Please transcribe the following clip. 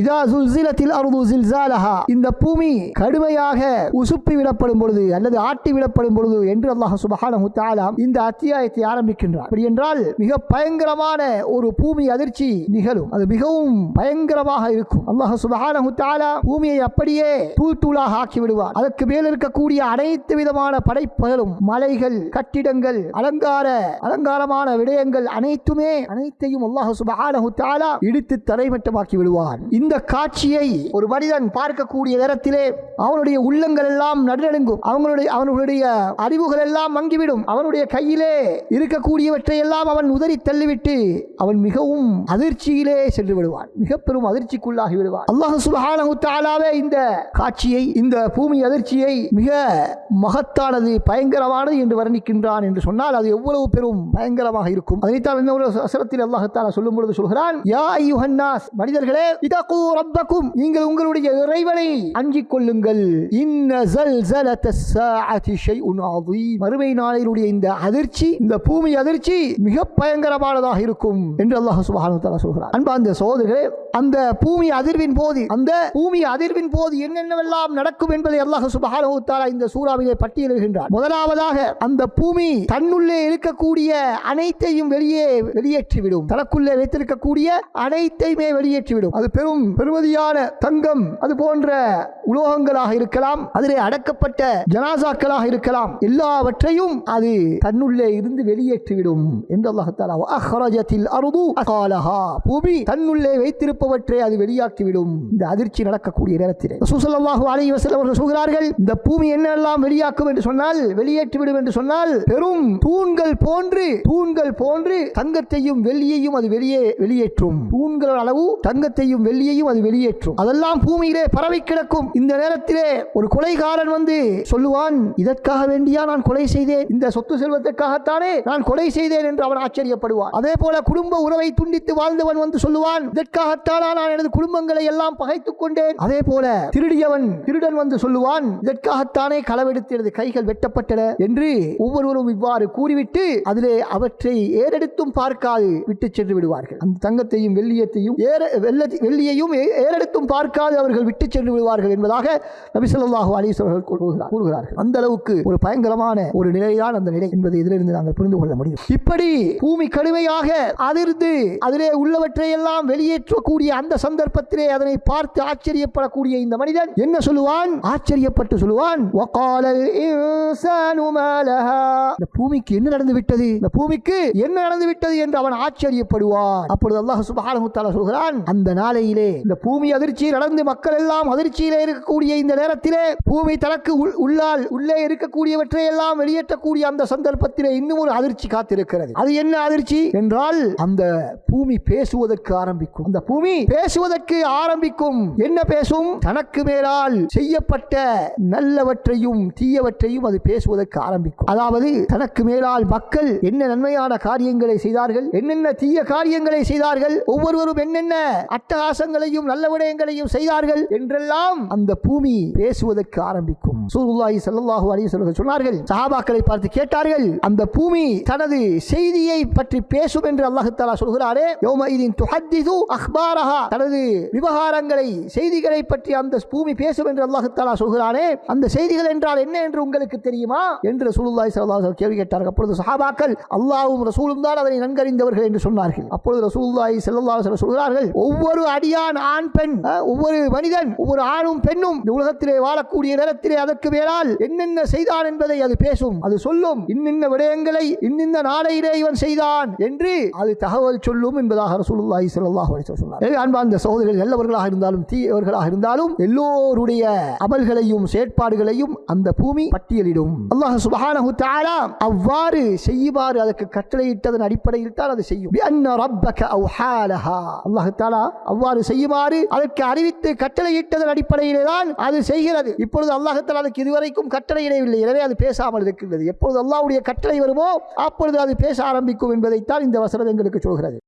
இதா சுல்சிலத்தில் அருது சில்சாலஹா. இந்த பூமி கடுமையாக உசுப்பி விடப்படும் பொழுது அல்லது ஆட்டி விடப்படும் பொழுது என்று அல்லாஹ் சுபஹானஹு தஆலா இந்த அத்தியாயத்தை ஆரம்பிக்கின்றார் அப்படி என்றால் மிக பயங்கரமான ஒரு பூமி அதிர்ச்சி நிகழும். அது மிகவும் பயங்கரமாக இருக்கும். அல்லாஹ் சுபஹானஹு தஆலா பூமியை அப்படியே தூள் தூளாக ஆக்கி விடுவார் அதற்கு மேல் இருக்கக்கூடிய அனைத்து விதமான படைப்புகளும் மலைகள் கட்டிடங்கள் அலங்கார அலங்காரமான விடயங்கள் அனைத்துமே அனைத்தையும் அல்லாஹ் சுபஹானஹு தஆலா இடித்து தரைமட்டமாக்கி விடுவான். இந்த காட்சியை ஒரு மனிதன் பார்க்கக்கூடிய நேரத்திலே அவனுடைய உள்ளங்கள் எல்லாம் நடுநடுங்கும். அவங்களுடைய அவனுடைய அறிவுகள் எல்லாம் மங்கிவிடும். அவனுடைய கையிலே இருக்கக்கூடியவற்றை எல்லாம் அவன் உதறி தள்ளிவிட்டு அவன் மிகவும் அதிர்ச்சியிலே சென்று விடுவான். மிக பெரும் அதிர்ச்சிக்குள்ளாகி விடுவான். அல்லாஹ் சுபஹானஹு இந்த காட்சியை இந்த பூமி அதிர்ச்சியை மிக மகத்தானது பயங்கரமானது என்று வர்ணிக்கின்றான் என்று சொன்னால் அது எவ்வளவு பெரும் பயங்கரமாக இருக்கும். அதைத்தான் என்ன ஒரு அல்லாஹ் தஆலா சொல்லும் பொழுது சொல்கிறான் யா அய்யுஹன்னாஸ் மனிதர்களே இதகு ரப்பக்கும் நீங்கள் உங்களுடைய இறைவனை அஞ்சிக் கொள்ளுங்கள் இன்ன ஜல்சலத ஸாஅதி ஷைஉன் அதீம் மறுமை நாளினுடைய இந்த அதிர்ச்சி இந்த பூமி அதிர்ச்சி மிக பயங்கரமானதாக இருக்கும் என்று அல்லாஹ் சுப்ஹானஹு வ தஆலா சொல்கிறார் அன்பார்ந்த சகோதரர்களே அந்த பூமி அதிர்வின் போது அந்த பூமி அதிர்வின் போது என்னென்னவெல்லாம் நடக்கும் என்பதை அல்லாஹ் சுப்ஹானஹு தஆலா இந்த சூறாவிலே பட்டியலிடுகின்றார் முதலாவதாக அந்த பூமி தன்னுள்ளே இருக்கக்கூடிய அனைத்தையும் வெளியே வெளியேற்றிவிடும். தனக்குள்ளே வைத்திருக்கக்கூடிய அனைத்தையுமே வெளியேற்றிவிடும். அது பெரும் பெருமதியான தங்கம். அது போன்ற உலோகங்களாக இருக்கலாம் அதிலே அடக்கப்பட்ட ஜனாசாக்களாக இருக்கலாம். எல்லாவற்றையும் அது தன்னுள்ளே இருந்து வெளியேற்றிவிடும் என்று அல்லாஹ் அருது அகாலஹா. பூமி தன்னுள்ளே வைத்திருப்பவற்றை அது வெளியாக்கிவிடும். இந்த அதிர்ச்சி நடக்கக்கூடிய நேரத்தில். ரசூலுல்லாஹி அலைஹி அவர்கள் சொல்கிறார்கள் இந்த பூமி என்னெல்லாம் வெளியாக்கும் என்று சொன்னால் வெளியேற்றிவிடும் என்று சொன்னால் பெரும் தூண்கள் போன்று தூண்கள் போன்று தங்கத்தையும் வெள்ளியையும் அது வெளியே வெளியேற்றும். தூண்கள் அளவு தங்கத்தையும் வெள்ளியை வெள்ளியையும் அது வெளியேற்றும். அதெல்லாம் பூமியிலே பரவி கிடக்கும். இந்த நேரத்திலே ஒரு கொலைகாரன் வந்து சொல்லுவான் இதற்காக வேண்டியா நான் கொலை செய்தேன்? இந்த சொத்து செல்வத்திற்காகத்தானே நான் கொலை செய்தேன்? என்று அவன் ஆச்சரியப்படுவான். அதே போல குடும்ப உறவை துண்டித்து வாழ்ந்தவன் வந்து சொல்லுவான் இதற்காகத்தானா நான் எனது குடும்பங்களை எல்லாம் பகைத்துக் கொண்டேன்? அதே போல திருடியவன் திருடன் வந்து சொல்லுவான் இதற்காகத்தானே களவெடுத்து எனது கைகள் வெட்டப்பட்டன? என்று ஒவ்வொருவரும் இவ்வாறு கூறிவிட்டு அதிலே அவற்றை ஏறெடுத்தும் பார்க்காது விட்டு சென்று விடுவார்கள். அந்த தங்கத்தையும் வெள்ளியத்தையும் ஏற வெள்ளியையும் எதையும் ஏறெடுத்தும் பார்க்காது அவர்கள் விட்டு சென்று விடுவார்கள் என்பதாக நபிசல்லாஹு அலிஸ் கூறுகிறார். கூறுகிறார்கள். அந்த அளவுக்கு ஒரு பயங்கரமான ஒரு நிலைதான் அந்த நிலை என்பது இதிலிருந்து நாங்கள் புரிந்து கொள்ள முடியும். இப்படி பூமி கடுமையாக அதிர்ந்து அதிலே உள்ளவற்றை எல்லாம் வெளியேற்றக்கூடிய அந்த சந்தர்ப்பத்திலே அதனை பார்த்து ஆச்சரியப்படக்கூடிய இந்த மனிதன் என்ன சொல்லுவான்? ஆச்சரியப்பட்டு சொல்லுவான் இந்த பூமிக்கு என்ன நடந்து விட்டது? இந்த பூமிக்கு என்ன நடந்து விட்டது என்று அவன் ஆச்சரியப்படுவான். அப்பொழுது அல்லாஹ் சுபஹானு சொல்கிறான் அந்த நாளையிலே இந்த பூமி அதிர்ச்சி நடந்து மக்கள் எல்லாம் அதிர்ச்சியிலே இருக்கக்கூடிய இந்த நேரத்திலே பூமி தனக்கு உள்ளால் உள்ளே இருக்கக்கூடியவற்றை எல்லாம் வெளியேற்றக்கூடிய அந்த சந்தர்ப்பத்திலே இன்னும் ஒரு அதிர்ச்சி காத்திருக்கிறது. அது என்ன அதிர்ச்சி? என்றால் அந்த பூமி பேசுவதற்கு ஆரம்பிக்கும். அந்த பூமி பேசுவதற்கு ஆரம்பிக்கும். என்ன பேசும்? தனக்கு மேலால் செய்யப்பட்ட நல்லவற்றையும் தீயவற்றையும் அது பேசுவதற்கு ஆரம்பிக்கும். அதாவது தனக்கு மேலால் மக்கள் என்ன நன்மையான காரியங்களை செய்தார்கள் என்னென்ன தீய காரியங்களை செய்தார்கள் ஒவ்வொருவரும் என்னென்ன அட்டகாசங்கள் அட்டகாசங்களையும் நல்ல விடயங்களையும் செய்தார்கள் என்றெல்லாம் அந்த பூமி பேசுவதற்கு ஆரம்பிக்கும். சூருல்லாஹி சல்லாஹு அலைஹி சொன்னார்கள் சஹாபாக்களை பார்த்து கேட்டார்கள் அந்த பூமி தனது செய்தியை பற்றி பேசும் என்று அல்லாஹ் தஆலா சொல்கிறாரே யௌமஇதின் துஹத்திது அக்பாரஹா தனது விவகாரங்களை செய்திகளை பற்றி அந்த பூமி பேசும் என்று அல்லாஹ் தஆலா சொல்கிறானே அந்த செய்திகள் என்றால் என்ன என்று உங்களுக்கு தெரியுமா? என்று ரசூலுல்லாஹி ஸல்லல்லாஹு கேள்வி கேட்டார்கள். அப்பொழுது சஹாபாக்கள் அல்லாவும் ரசூலும் தான் அதனை நன்கறிந்தவர்கள் என்று சொன்னார்கள். அப்பொழுது ரசூலுல்லாஹி ஸல்லல்லாஹு சொல்கிறார்கள் ஒவ்வொரு அடியார் தான் ஆண் பெண். ஒவ்வொரு மனிதன் ஒவ்வொரு ஆணும் பெண்ணும் உலகத்திலே வாழக்கூடிய நேரத்திலே அதற்கு மேலால் என்னென்ன செய்தான் என்பதை அது பேசும். அது சொல்லும். இன்னின்ன விடயங்களை இன்னின்ன நாளையிலே இவன் செய்தான் என்று அது தகவல் சொல்லும் என்பதாக ரசூலுல்லாஹி ஸல்லல்லாஹு அலைஹி வஸல்லம் சொன்னார். எனவே அன்பார்ந்த சகோதரர்கள் நல்லவர்களாக இருந்தாலும் தீயவர்களாக இருந்தாலும் எல்லோருடைய அமல்களையும் செயற்பாடுகளையும் அந்த பூமி பட்டியலிடும். அல்லாஹ் சுபஹானஹு தஆலா அவ்வாறு செய்யுமாறு அதற்கு கட்டளையிட்டதன் அடிப்படையில் தான் அது செய்யும். பிஅன்ன ரப்பக அவ்ஹாலஹா. அல்லாஹ் தஆலா அவ்வாறு செய்ய செய்யுமாறு அதற்கு அறிவித்து கட்டளையிட்டதன் அடிப்படையிலே தான் அது செய்கிறது. இப்பொழுது அல்லாஹ் அதுக்கு இதுவரைக்கும் கட்டளையிடவில்லை எனவே அது பேசாமல் இருக்கின்றது. எப்பொழுது அல்லாவுடைய கட்டளை வருமோ அப்பொழுது அது பேச ஆரம்பிக்கும் என்பதைத்தான் இந்த வசனம் எங்களுக்கு சொல்கிறது.